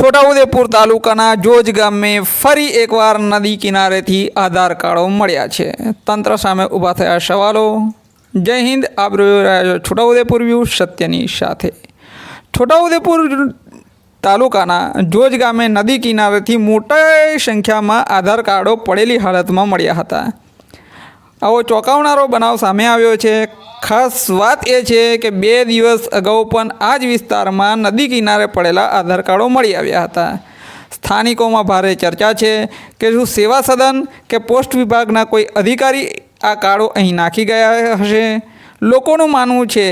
છોટાઉદેપુર તાલુકાના જોજ ગામે ફરી એકવાર નદી કિનારેથી આધાર કાર્ડો મળ્યા છે. તંત્ર સામે ઊભા થયા સવાલો. જય હિન્દ, આપ છોટાઉદેપુર વ્યૂ સત્યની સાથે. છોટાઉદેપુર તાલુકાના જોજ ગામે નદી કિનારેથી મોટી સંખ્યામાં આધાર કાર્ડો પડેલી હાલતમાં મળ્યા હતા. આવો ચોંકાવનારો બનાવ સામે આવ્યો છે. ખાસ વાત એ છે કે બે દિવસ અગાઉ પણ આ જ વિસ્તારમાં નદી કિનારે પડેલા આધાર કાર્ડો મળી આવ્યા હતા. સ્થાનિકોમાં ભારે ચર્ચા છે કે શું સેવા સદન કે પોસ્ટ વિભાગના કોઈ અધિકારી આ કાળો અહીં નાખી ગયા હશે. લોકોનું માનવું છે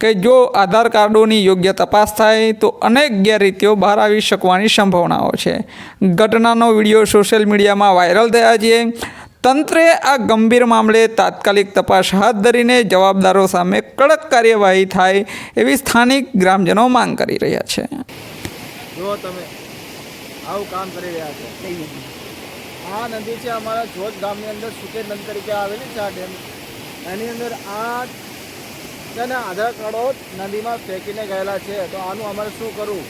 કે જો આધાર કાર્ડોની યોગ્ય તપાસ થાય, તો અનેક ગેરરીતિઓ બહાર આવી શકવાની સંભાવનાઓ છે. ઘટનાનો વીડિયો સોશિયલ મીડિયામાં વાયરલ થયા છે. તંત્રે આ ગંભીર મામલે તાત્કાલિક તપાસ હાથ ધરીને જવાબદારો સામે કડક કાર્યવાહી થાય એવી સ્થાનિક ગ્રામજનો માંગ કરી રહ્યા છે. જો તમે આવું કામ કરી રહ્યા છો આ નદી છે અમારા જોત ગામની અંદર સુકેર નદી તરીકે આવેલી છે આ ડેમ. એની અંદર આ છે ને આધાર કાર્ડો નદીમાં ફેંકીને ગયેલા છે. તો આનું અમારે શું કરવું?